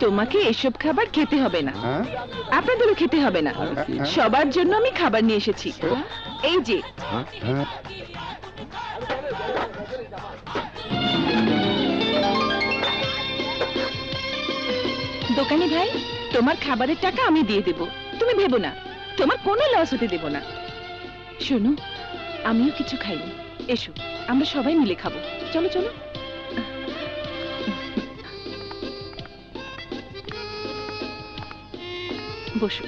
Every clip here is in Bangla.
তোমাকে এসব খাবার খেতে হবে না। হ্যাঁ? আপনাদেরও খেতে হবে না। সবার জন্য আমি খাবার নিয়ে এসেছি। এই যে। হ্যাঁ দোকানি ভাই তোমার খাবারের টাকা আমি দিয়ে দেব। তুমি ভেবো না তোমার কোনো লস হতে দেব না। শোনো আমিও কিছু খাইনি। এসো আমরা সবাই মিলে খাব। চলো চলো। বসো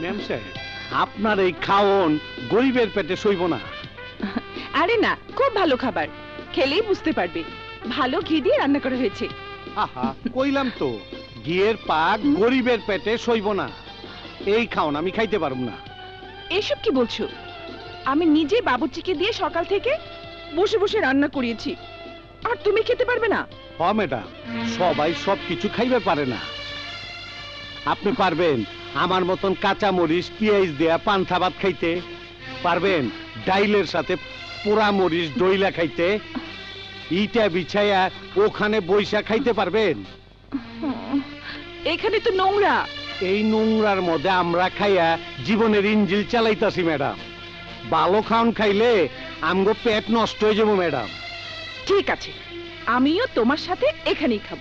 ম্যাম সাহেব আপনার এই খাওন গরিবের পেটে সইব না। আরে না খুব ভালো খাবার। খেলেই বুঝতে পারবে। ভালো ঘি দিয়ে রান্না করা হয়েছে। আহা কইলাম তো ঘিয়ের পাক গরিবের পেটে সইব না। এই খাওন আমি খাইতে পারব না। এসব কি বলছো? আমি নিজে বাবুর্চিকে দিয়ে সকাল থেকে বসে বসে রান্না করিয়েছি। আর তুমি খেতে পারবে না। হ ম্যাডাম সবাই সব কিছু খাইবে পারে না। আপনি পারবেন আমার মতন কাঁচা মরিচ পেঁয়াজ দেয়া পান্থা ভাত খাইতে। পারবেন ডাইলের সাথে পোড়া মরিচ দইলা খাইতে। ইটা বিছাইয়া ওখানে বইসা খাইতে পারবেন। এখানে তো নোংরা। এই নোংরার মধ্যে আমরা খাইয়া জীবনের ইঞ্জিল চালাইতাছি ম্যাডাম। ভালো খাওন খাইলে আমগো পেট নষ্ট হয়ে যাব ম্যাডাম। ঠিক আছে আমিও তোমার সাথে এখানেই খাব।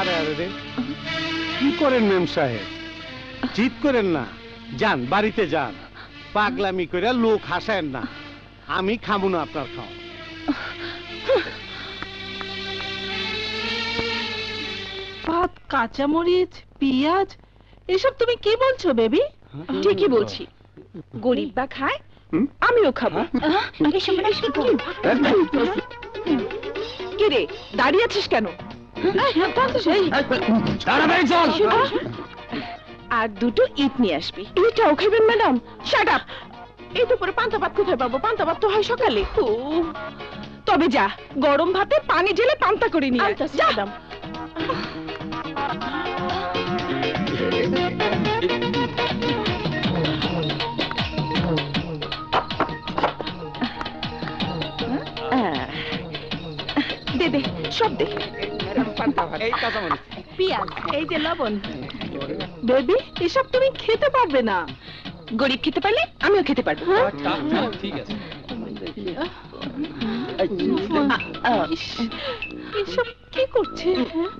আরে আরে রে। কি করেন মেম সাহেব? জিত করেন না। যান বাড়িতে যান। পাগলামি করে লোক হাসায়েন না। আমি খাব না আপনার খাওয়া। ভাত কাঁচামরিচ পেঁয়াজ এসব তুমি কি বলছো বেবি? ঠিকই বলছি। গরিব বা খায় আমিও খাব। কি রে দাঁড়িয়ে আছিস কেন? আর দুটো ইট নিয়ে আসবি। এটাও খাবেন ম্যাডাম? শাট আপ এই দুপুরে পান্তা ভাত কোথায় পাবো? পান্তা ভাত তো হয় সকালে। ও। তবে যা গরম ভাতে পানি ঢেলে পান্তা করে নিয়ে আয়। যা। আহ, দে দে সব দে। পেঁয়াজ এই যে লবণ বেবি এসব তুমি খেতে পারবে না গরিব খেতে পারলে আমিও খেতে পারব ঠিক আছে এসব কি করছে হ্যাঁ?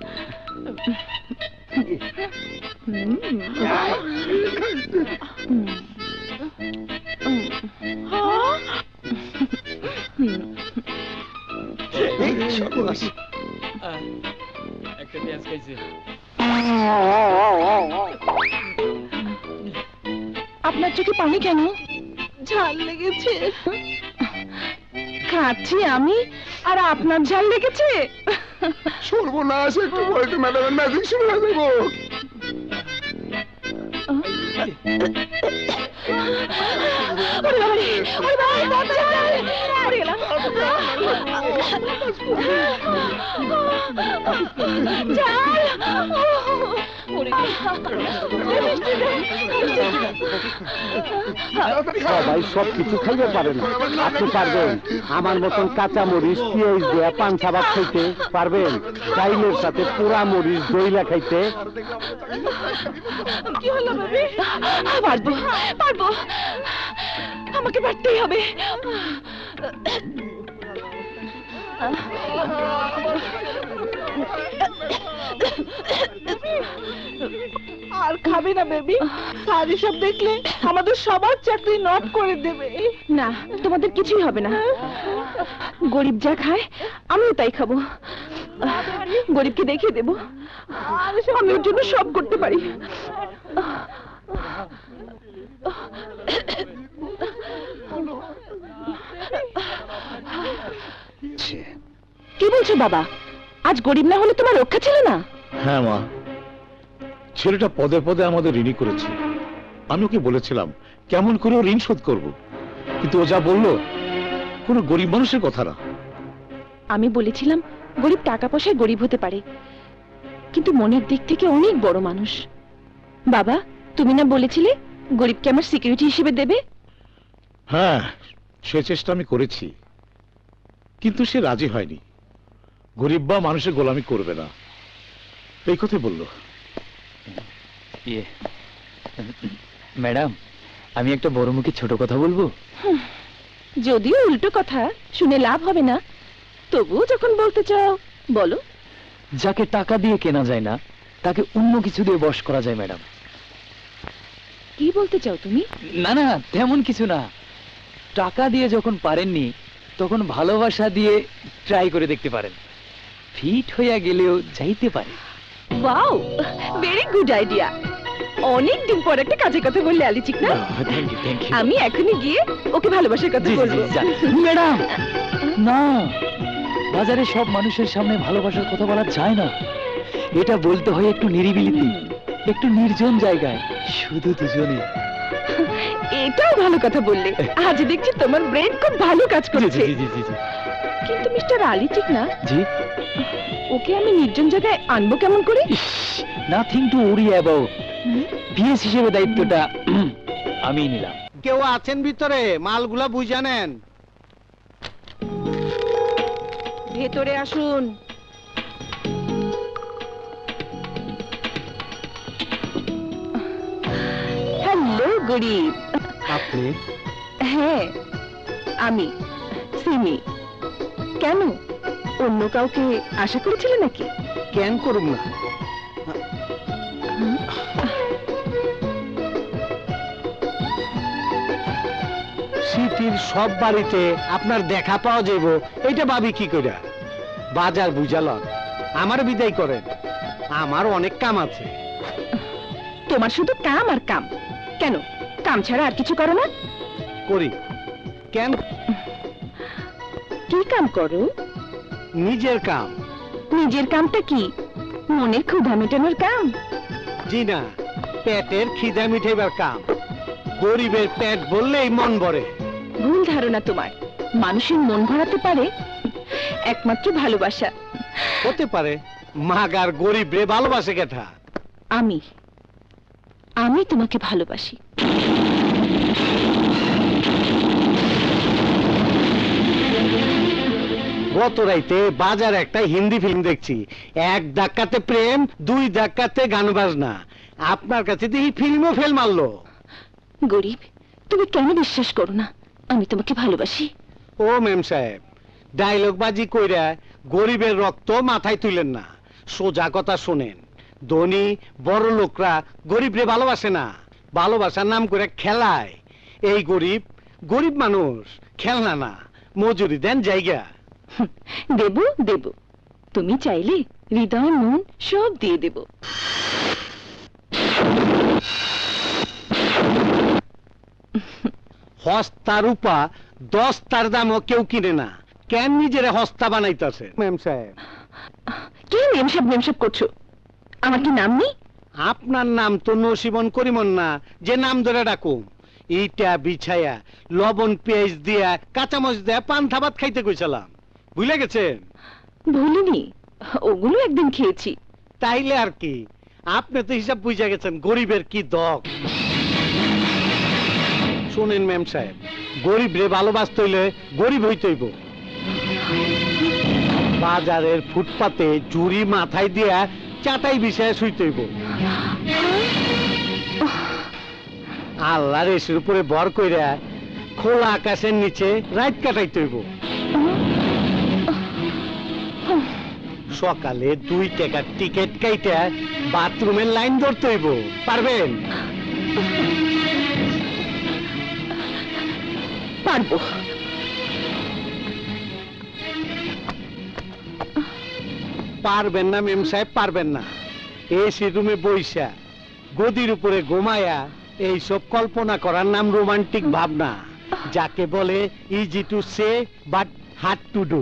একটা পেঁয়াজ খাইছে আপনার চোখে পানি কেন? ঝাল লেগেছে। খাচ্ছি আমি আর আপনার ঝাল লেগেছে? সর্বনাশ একটু পরে তো ম্যাডামের ম্যাজিক শুরু হয়ে যাব সবাই সব কিছু খাইতে পারে না। আপনি পারবেন। আমার মতন কাঁচা মরিচ পেঁয়াজ দেয়া পান্থা ভাত খাইতে পারবেন। ডাইলের সাথে পোড়া মরিচ, দইলা খাইতে। কি হলো পারব পারব। আমাকে পারতেই হবে। আর খাবে না বেবি আর এসব দেখলে আমাদের সবার চাকরি নট করে দেবে। না তোমাদের কিছুই হবে না। গরিব যা খায় আমিও তাই খাব। গরিবকে দেখিয়ে দেবো। আমি ওর জন্য সব করতে পারি। কি বলছো বাবা? আজ গরিব না হলে তোমার রক্ষা ছিল না? হ্যাঁ মা। ছেলেটা পদে পদে আমাদের ঋণী করেছে। আমি ওকে বলেছিলাম কেমন করে ঋণ শোধ করব? কিন্তু ও যা বলল কোনো গরিব মানুষের কথা না। আমি বলেছিলাম গরিব টাকা পয়সায় গরিব হতে পারে। কিন্তু মনের দিক থেকে অনেক বড় মানুষ। বাবা তুমি না বলেছিলে গরিবকে আমার সিকিউরিটি হিসেবে দেবে? হ্যাঁ সে চেষ্টা আমি করেছি। কিন্তু সে রাজি হয়নি। গরিব বা মানুষের গোলামি করবে না। এই কথাই বলল। ইয়ে ম্যাডাম আমি একটা বড় মুখে ছোট কথা বলব? যদিও উল্টো কথা শুনে লাভ হবে না। তবুও যখন বলতে চাও বলো। যাকে টাকা দিয়ে কেনা যায় না তাকে অন্য কিছু দিয়ে বশ করা যায় ম্যাডাম। কি বলতে চাও তুমি? না না তেমন কিছু না। টাকা দিয়ে যখন পারেননি তখন ভালোবাসা দিয়ে ট্রাই করে দেখতে পারেন। ফিট হইয়া গেলেও যাইতে পারে। ওয়াও ভেরি গুড আইডিয়া অনেক দিন পর একটা কাজের কথা বললে আলিচিক না? থ্যাংক ইউ থ্যাংক ইউ আমি এখনই গিয়ে ওকে ভালোবাসার কথা বলব। ম্যাডাম। না বাজারে সব মানুষের সামনে ভালোবাসার কথা বলা যায় না। এটা বলতে হয় একটু নিরিবিলিতে একটু নির্জন জায়গায়। শুধু দুজনে এটাও ভালো কথা বললে। আজ দেখছি তোমার ব্রেন খুব ভালো কাজ করছে। জি জি জি জি। কিন্তু মিস্টার আলী ঠিক না? জি? ওকে আমি নির্জন জায়গায় আনব কেমন করে? Nothing to worry about PS হিসেবে দায়িত্বটা আমি নিলাম। কেউ আছেন ভিতরে? মালগুলা বুঝা নেন। ভেতরে আসুন। হ্যালো গরিব আপনি? হ্যাঁ আমি সিমি। কেন? অন্য কাউকে আশা করেছিলে নাকি? কেন করুম না? সিটির সব বাড়িতে আপনার দেখা পাওয়া যাইব এটা ভাবি কি কইরা? বাজার বুঝালন আমার বিদায় করেন আমার অনেক কাম আছে। তোমার শুধু কাম আর কাম। কেন? কাম ছাড়া আর কিছু করো না? করি। কেন? কি কাম করো? নিজের কাম। নিজের কামটা কি? মনের ক্ষুধা মেটানোর কাম? জি না পেটের খিদা মিঠাইবার কাম। গরিবের পেট বললেই মন ভরে। ভুল ধারণা তোমার। মানুষের মন ভরাতে পারে একমাত্র ভালোবাসা। হতে পারে মাগার গরিব রে ভালোবাসে কেথা আমি আমি তোমাকে ভালোবাসি। গত রাইতে বাজার একটা হিন্দি ফিল্ম দেখছি। এক ধাক্কাতে প্রেম দুই ধাক্কাতে গান বাজনা। আপনার কাছে দেখি ফিল্মও ফেল মারলো। গরিব তুমি কেন বিশ্বাস করো না? আমি তোমাকে ভালোবাসি। ও মেম সাহেব ডায়লগ বাজি কইরা গরিবের রক্ত মাথায় তুলেন না। সোজা কথা শোনেন। ধনী বড় লোকরা গরিবরে ভালোবাসে না। ভালোবাসার নাম করে খেলায়। এই গরিব গরিব মানুষ খেলনা না। মজুরি দেন জায়গা। দেব দেব। তুমি চাইলে হৃদয় মন সব দিয়ে দেব। হস্তা রূপা দশ তার দামও কেউ কিনে না। কেন নিজের হস্তা বানাইতেছে? ম্যাম সাহেব। কি নেমসাব নেমসাব করছ? আমার কি নাম নেই? আপনার নাম তো নসিবন করিমন না যে নাম ধরে ডাকুম। ইটা বিছায়া লবণ পেঁয়াজ দিয়া কাঁচামচ দিয়া পান্থা ভাত খাইতে কইছিলাম। ভুলে গেছেন? ভুলিনি ওগুলো একদিন খেয়েছি। তাইলে আর কি? আপনি তো হিসাব বুঝে গেছেন গরিবের কি দক। শোনেন ম্যাম সাহেব গরিব রে ভালোবাসতে হইলে গরিব হইতে হইব। বাজারের ফুটপাতে জুরি মাথায় দিয়া চাটাই বিষয়ে শুইতে হইব। আল্লাহর এসের উপরে বর কইরা খোলা আকাশের নিচে রাত কাটাইতে হইব। সকালে দুই টাকার টিকিট কাইটা বাথরুমের লাইন ধরতে হইব। পারবেন? পারব। পারবেন না মেম সাহেব পারবেন না। এসি রুমে বইসা গদির উপরে ঘুমায়া এইসব কল্পনা করার নাম রোমান্টিক ভাবনা। যাকে বলে easy to say but hard to do